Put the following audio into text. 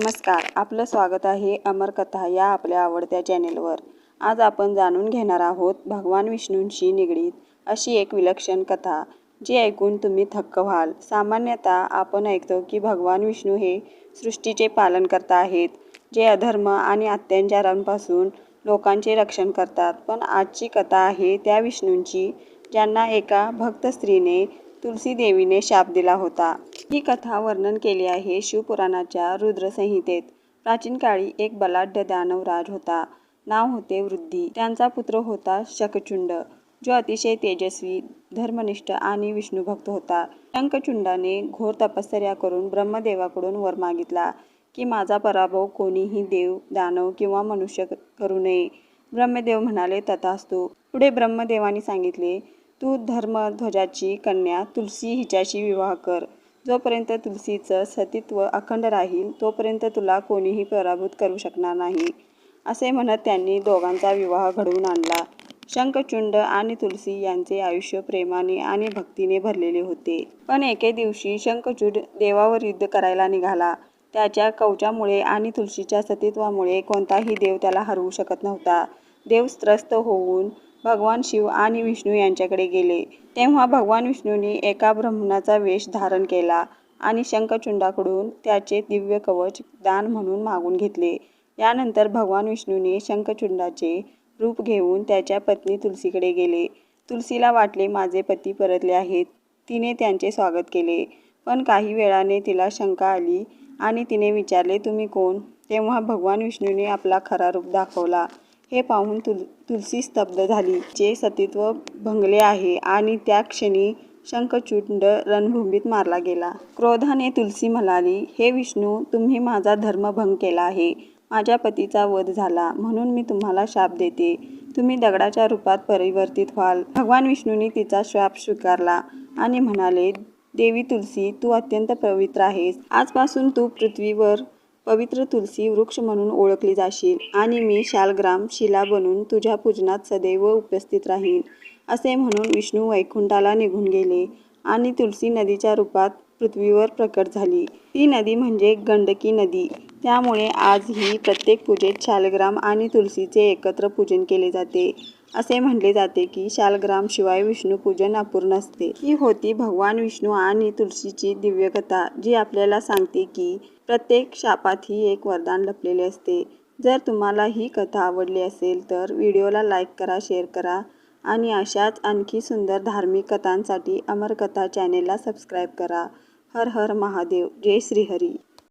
नमस्कार आपलं स्वागत आहे अमर कथा या आपल्या आवडत्या चॅनेलवर. आज आपण जाणून घेणार आहोत भगवान विष्णूंशी निगडीत अशी एक विलक्षण कथा जी ऐकून तुम्ही थक्क व्हाल. सामान्यतः आपण ऐकतो की भगवान विष्णू हे सृष्टीचे पालनकर्ता आहेत जे अधर्म आणि अत्याचारांपासून लोकांचे रक्षण करतात. पण आजची कथा आहे त्या विष्णूंची ज्यांना एका भक्त स्त्रीने तुलसी देवीने शाप दिला होता. ही कथा वर्णन केली आहे शिवपुराणाच्या रुद्रसंहितेत. प्राचीन काळी एक बलाढ्य दानवराज होता. नाव होते वृद्धी. त्यांचा पुत्र होता शकचुंड जो अतिशय तेजस्वी धर्मनिष्ठ आणि विष्णुभक्त होता. शंखचुंडाने घोर तपश्चर्या करून ब्रह्मदेवाकडून वर मागितला की माझा पराभव कोणीही देव दानव किंवा मनुष्य करू नये. ब्रह्मदेव म्हणाले तथास्तू. पुढे ब्रह्मदेवाने सांगितले तू धर्मध्वजाची कन्या तुलसी हिच्याशी विवाह कर. जोपर्यंत तुलसीचं सतीत्व अखंड राहील तोपर्यंत तुला कोणीही पराभूत करू शकणार नाही असे म्हणत त्यांनी दोघांचा विवाह घडवून आणला. शंखचुंड आणि तुलसी यांचे आयुष्य प्रेमाने आणि भक्तीने भरलेले होते. पण एके दिवशी शंखचूड देवावर युद्ध करायला निघाला. त्याच्या कवचामुळे आणि तुलसीच्या सतीत्वामुळे कोणताही देव त्याला हरवू शकत नव्हता. देव त्रस्त होऊन भगवान शिव आणि विष्णू यांच्याकडे गेले. तेव्हा भगवान विष्णूंनी एका ब्राह्मणाचा वेश धारण केला आणि शंखचुंडाकडून त्याचे दिव्य कवच दान म्हणून मागून घेतले. यानंतर भगवान विष्णूने शंखचुंडाचे रूप घेऊन त्याच्या पत्नी तुलसीकडे गेले. तुलसीला वाटले माझे पती परतले आहेत. तिने त्यांचे स्वागत केले. पण काही वेळाने तिला शंका आली आणि तिने विचारले तुम्ही कोण? तेव्हा भगवान विष्णूने आपला खरा रूप दाखवला. हे पाहून तुल तुलसी स्तब्ध झाली जे सतीत्व भंगले आहे आणि त्या क्षणी शंखचूंड रणभूमीत मारला गेला. क्रोधाने तुलसी म्हणाली हे विष्णू तुम्ही माझा धर्मभंग केला आहे. माझ्या पतीचा वध झाला म्हणून मी तुम्हाला शाप देते. तुम्ही दगडाच्या रूपात परिवर्तित व्हाल. भगवान विष्णूंनी तिचा शाप स्वीकारला आणि म्हणाले देवी तुलसी तू अत्यंत पवित्र आहेस. आजपासून तू पृथ्वीवर पवित्र तुलसी वृक्ष म्हणून ओळखली जाशील आणि मी शालग्राम शिला बनून तुझ्या पूजनात सदैव उपस्थित राहीन असे म्हणून विष्णू वैकुंठाला निघून गेले आणि तुलसी नदीच्या रूपात पृथ्वीवर प्रकट झाली. ती नदी म्हणजे गंडकी नदी. त्यामुळे आजही प्रत्येक पूजेत शालग्राम आणि तुलसीचे एकत्र पूजन केले जाते. असे म्हणले जाते की शालग्राम शिवाय विष्णू पूजन अपूर्ण असते. ही होती भगवान विष्णू आणि तुलसीची दिव्यकथा जी आपल्याला सांगते की प्रत्येक शापातही एक वरदान लपलेले असते. जर तुम्हाला ही कथा आवडली असेल तर व्हिडिओला लाईक करा शेअर करा आणि अशाच आणखी सुंदर धार्मिक कथांसाठी अमरकथा चॅनेलला सबस्क्राईब करा. हर हर महादेव. जय श्रीहरी.